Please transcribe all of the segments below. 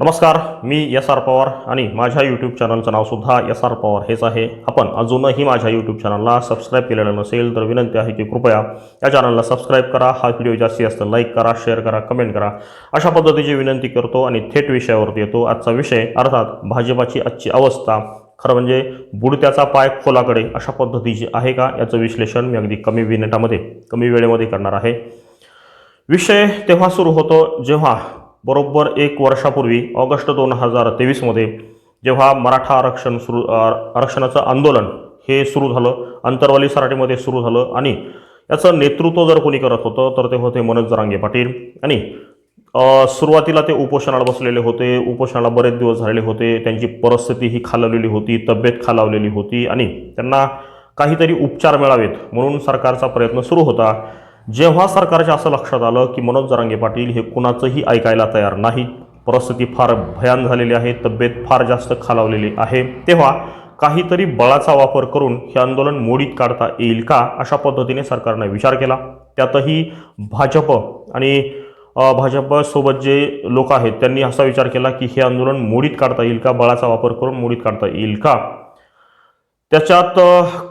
नमस्कार मी S R Pawar आणि माझ्या यूट्यूब चॅनलचं नावसुद्धा एस आर पवार हेच आहे. आपण अजूनही माझ्या यूट्यूब चॅनलला सबस्क्राईब केलेलं नसेल तर विनंती आहे की कृपया या चॅनलला सबस्क्राईब करा. हा व्हिडिओ जास्तीत जास्त लाईक करा शेअर करा कमेंट करा. अशा पद्धतीची विनंती करतो आणि थेट विषयावरती येतो. आजचा विषय अर्थात भाजपाची आजची अवस्था खरं म्हणजे बुडत्याचा पाय खोलाकडे अशा पद्धतीची आहे का? याचं विश्लेषण मी अगदी कमी मिनिटामध्ये कमी वेळेमध्ये करणार आहे. विषय तेव्हा सुरू होतो जेव्हा बरोबर एक वर्षापूर्वी ऑगस्ट दोन हजार तेवीसमध्ये जेव्हा मराठा आरक्षण सुरू आरक्षणाचं आंदोलन हे सुरू झालं अंतरवाली सराटीमध्ये सुरू झालं आणि याचं नेतृत्व जर कोणी करत होतं तर ते होते मनोज जरांगे पाटील. आणि सुरुवातीला ते उपोषणाला बसलेले होते उपोषणाला बरेच दिवस झालेले होते त्यांची परिस्थिती ही खालवलेली होती तब्येत खालावलेली होती आणि त्यांना काहीतरी उपचार मिळावेत म्हणून सरकारचा प्रयत्न सुरू होता. जेव्हा सरकारच्या असं लक्षात आलं की मनोज जरांगे पाटील हे कुणाचंही ऐकायला तयार नाही परिस्थिती फार भयान झालेली आहे तब्येत फार जास्त खालावलेली आहे तेव्हा काहीतरी बळाचा वापर करून हे आंदोलन मोडीत काढता येईल का अशा पद्धतीने सरकारने विचार केला. त्यातही भाजप आणि भाजपसोबत जे लोक आहेत त्यांनी असा विचार केला की हे आंदोलन मोडीत काढता येईल का बळाचा वापर करून मोडीत काढता येईल का? त्याच्यात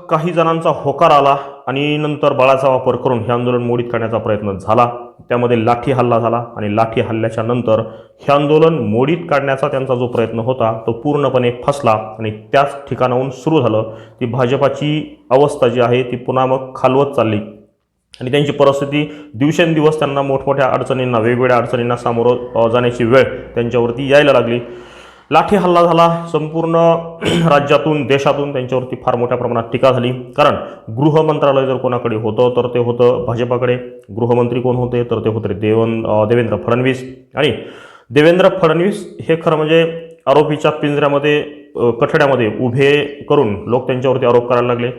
काही जणांचा होकार आला आणि नंतर बळाचा वापर करून हे आंदोलन मोडीत काढण्याचा प्रयत्न झाला. त्यामध्ये लाठी हल्ला झाला आणि लाठी हल्ल्याच्या नंतर हे आंदोलन मोडीत काढण्याचा त्यांचा जो प्रयत्न होता तो पूर्णपणे फसला आणि त्याच ठिकाणाहून सुरू झालं. ती भाजपाची अवस्था जी आहे ती पुन्हा मग खालवत चालली. आणि त्यांची परिस्थिती दिवसेंदिवस त्यांना मोठमोठ्या अडचणींना वेगवेगळ्या अडचणींना सामोरं जाण्याची वेळ त्यांच्यावरती यायला लागली. लाठी हल्ला झाला. संपूर्ण राज्यातून देशातून त्यांच्यावरती फार मोठ्या प्रमाणात टीका झाली. कारण गृह मंत्रालय जर कोणाकडे होतं तर ते होतं भाजपाकडे. गृहमंत्री कोण होते तर ते होते देवन देवेंद्र फडणवीस. आणि देवेंद्र फडणवीस हे खरं म्हणजे आरोपीच्या पिंजऱ्यामध्ये कठड्यामध्ये उभे करून लोक त्यांच्यावरती आरोप करायला लागले.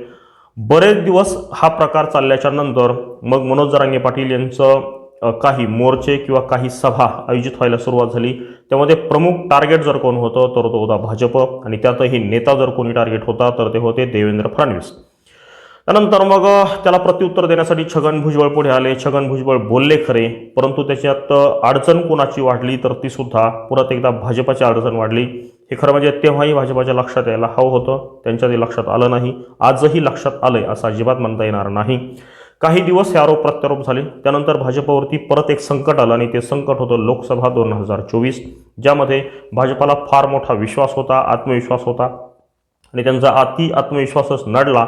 बरेच दिवस हा प्रकार चालल्याच्या नंतर मग मनोज जरांगे पाटील यांचं काही मोर्चे किंवा काही सभा आयोजित व्हायला सुरुवात झाली. त्यामध्ये प्रमुख टार्गेट जर कोण होतं तर तो होता भाजप आणि त्यातही नेता जर कोणी टार्गेट होता तर ते होते देवेंद्र फडणवीस. त्यानंतर मग त्याला प्रत्युत्तर देण्यासाठी छगन भुजबळ पुढे आले. छगन भुजबळ बोलले खरे परंतु त्याच्यात अडचण कोणाची वाढली तर ती सुद्धा परत एकदा भाजपाची अडचण वाढली. हे खरं म्हणजे तेव्हाही भाजपाच्या लक्षात यायला हवं होतं. त्यांच्या ते लक्षात आलं नाही. आजही लक्षात आलं आहे असं अजिबात म्हणता येणार नाही. काही दिवस हे आरोप प्रत्यारोप झाले. त्यानंतर भाजपवरती परत एक संकट आलं आणि ते संकट होतं लोकसभा दोन हजार चोवीस ज्यामध्ये भाजपाला फार मोठा विश्वास होता आत्मविश्वास होता. आणि त्यांचा अति आत्मविश्वासच नडला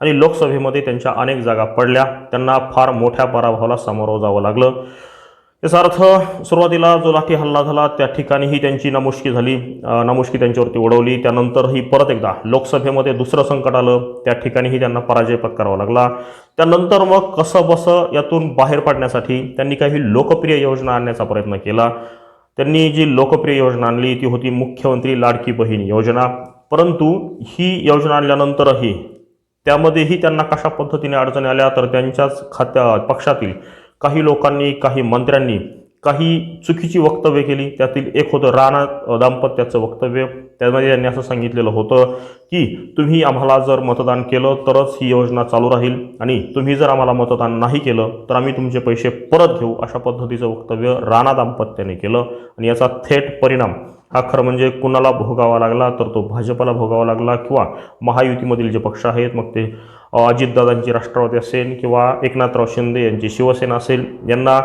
आणि लोकसभेमध्ये त्यांच्या अनेक जागा पडल्या. त्यांना फार मोठ्या पराभवाला सामोरं जावं लागलं. याचा अर्थ सुरुवातीला जो लाठी हल्ला झाला त्या ठिकाणीही त्यांची नामुष्की झाली. नामुष्की त्यांच्यावरती उडवली. त्यानंतरही परत एकदा लोकसभेमध्ये दुसरं संकट आलं. त्या ठिकाणीही त्यांना पराजय पत्करावा लागला. त्यानंतर मग कसं बसं यातून बाहेर पडण्यासाठी त्यांनी काही लोकप्रिय योजना आणण्याचा प्रयत्न केला. त्यांनी जी लोकप्रिय योजना आणली ती होती मुख्यमंत्री लाडकी बहीण योजना. परंतु ही योजना आणल्यानंतरही त्यामध्येही त्यांना कशा पद्धतीने अडचणी आल्या तर त्यांच्याच खात्या पक्षातील काही लोकांनी काही मंत्र्यांनी काही चुकीची वक्तव्य केली. त्यातील एक होतं राणा दाम्पत्याचं वक्तव्य. त्यामध्ये त्यांनी असं सांगितलेलं होतं की तुम्ही आम्हाला जर मतदान केलं तरच ही योजना चालू राहील आणि तुम्ही जर आम्हाला मतदान नाही केलं तर आम्ही तुमचे पैसे परत घेऊ. अशा पद्धतीचं वक्तव्य राणा दाम्पत्याने केलं आणि याचा थेट परिणाम हा खरं म्हणजे कुणाला भोगावा लागला तर तो भाजपला भोगावा लागला किंवा महायुतीमधील जे पक्ष आहेत मग ते अजितदादांची राष्ट्रवादी असेल किंवा एकनाथराव शिंदे यांची शिवसेना असेल यांना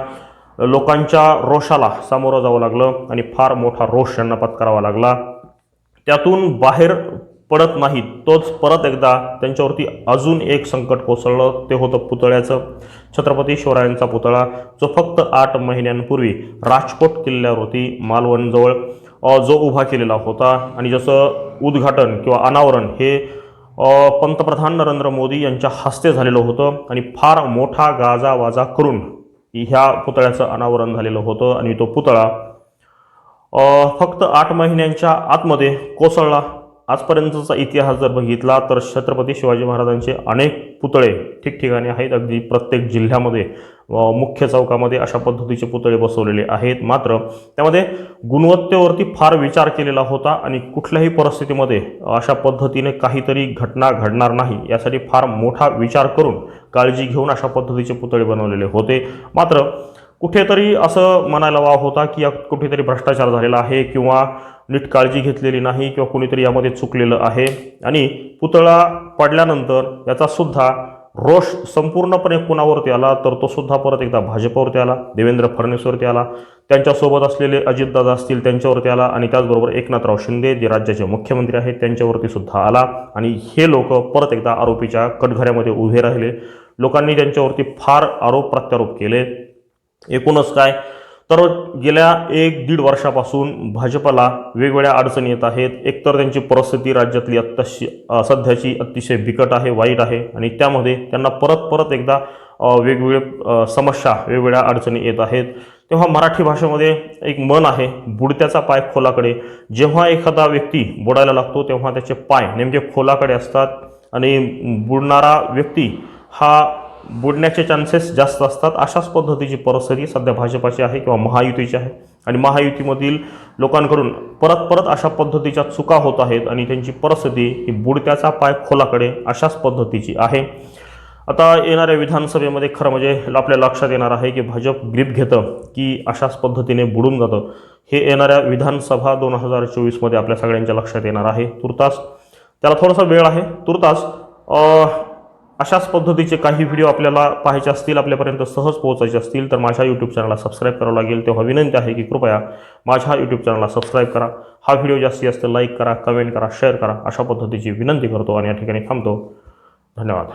लोकांच्या रोषाला सामोरं जावं लागलं आणि फार मोठा रोष यांना पत्करावा लागला. त्यातून बाहेर पडत नाहीत तोच परत एकदा त्यांच्यावरती अजून एक संकट कोसळलं ते होतं पुतळ्याचं. छत्रपती शिवरायांचा पुतळा जो फक्त आठ महिन्यांपूर्वी राजकोट किल्ल्यावरती मालवणजवळ. जो उभा केलेला होता आणि जसं उद्घाटन किंवा अनावरण हे पंतप्रधान नरेंद्र मोदी यांच्या हस्ते झालेलं होतं आणि फार मोठा गाजावाजा करून ह्या पुतळ्याचं अनावरण झालेलं होतं आणि तो पुतळा फक्त आठ महिन्यांच्या आतमध्ये कोसळला. आजपर्यंतचा इतिहास जर बघितला तर छत्रपती शिवाजी महाराजांचे अनेक पुतळे ठिकठिकाणी आहेत. अगदी प्रत्येक जिल्ह्यामध्ये मुख्य चौकामध्ये अशा पद्धतीचे पुतळे बसवलेले आहेत. मात्र त्यामध्ये गुणवत्तेवरती फार विचार केलेला होता आणि कुठल्याही परिस्थितीमध्ये अशा पद्धतीने काहीतरी घटना घडणार नाही यासाठी फार मोठा विचार करून काळजी घेऊन अशा पद्धतीचे पुतळे बनवलेले होते. मात्र कुठेतरी असं म्हणायला वाव होता की या कुठेतरी भ्रष्टाचार झालेला आहे किंवा नीट काळजी घेतलेली नाही किंवा कुणीतरी यामध्ये चुकलेलं आहे. आणि पुतळा पडल्यानंतर याचासुद्धा रोष संपूर्णपणे कुणावरती आला तर तो सुद्धा परत एकदा भाजपवरती आला देवेंद्र फडणवीसवरती आला त्यांच्यासोबत असलेले अजितदादा असतील त्यांच्यावरती आला आणि त्याचबरोबर एकनाथराव शिंदे जे राज्याचे मुख्यमंत्री आहेत त्यांच्यावरती सुद्धा आला. आणि हे लोक परत एकदा आरोपीच्या कटघऱ्यामध्ये उभे राहिले. लोकांनी त्यांच्यावरती फार आरोप प्रत्यारोप केले. एकूणच काय तर गेल्या एक दीड वर्षापासून भाजपला वेगवेगळ्या अडचणी येत आहेत. एकतर त्यांची परिस्थिती राज्यातली अत्यश सध्याची अतिशय बिकट आहे वाईट आहे आणि त्यामध्ये त्यांना परत परत एकदा वेगवेगळे समस्या वेगवेगळ्या अडचणी येत आहेत. तेव्हा मराठी भाषेमध्ये एक मन आहे बुडत्याचा पाय खोलाकडे. जेव्हा एखादा व्यक्ती बुडायला लागतो तेव्हा त्याचे पाय नेमके खोलाकडे असतात आणि बुडणारा व्यक्ती हा बुडण्याचे चान्सेस जास्त असतात. अशाच पद्धतीची परिस्थिती सध्या भाजपाची आहे किंवा महायुतीची आहे. आणि महायुतीमधील लोकांकडून परत परत अशा पद्धतीच्या चुका होत आहेत आणि त्यांची परिस्थिती ही बुडत्याचा पाय खोलाकडे अशाच पद्धतीची आहे. आता येणाऱ्या विधानसभेमध्ये खरं म्हणजे आपल्या लक्षात येणार आहे की भाजप ग्रीप घेतं की अशाच पद्धतीने बुडून जातं. हे येणाऱ्या विधानसभा दोन हजार चोवीसमध्ये आपल्या सगळ्यांच्या लक्षात येणार आहे. तुर्तास त्याला थोडासा वेळ आहे. तुर्तास अशाच पद्धतीचे काही व्हिडिओ आपल्याला पाहायचे असतील आपल्यापर्यंत सहज पोहोचायचे असतील तर माझ्या यूट्यूब चॅनलला सबस्क्राईब करावं लागेल. तेव्हा विनंती आहे की कृपया माझ्या यूट्यूब चॅनलला सबस्क्राईब करा. हा व्हिडिओ जास्तीत जास्त लाईक करा कमेंट करा शेअर करा. अशा पद्धतीची विनंती करतो आणि या ठिकाणी थांबतो. धन्यवाद.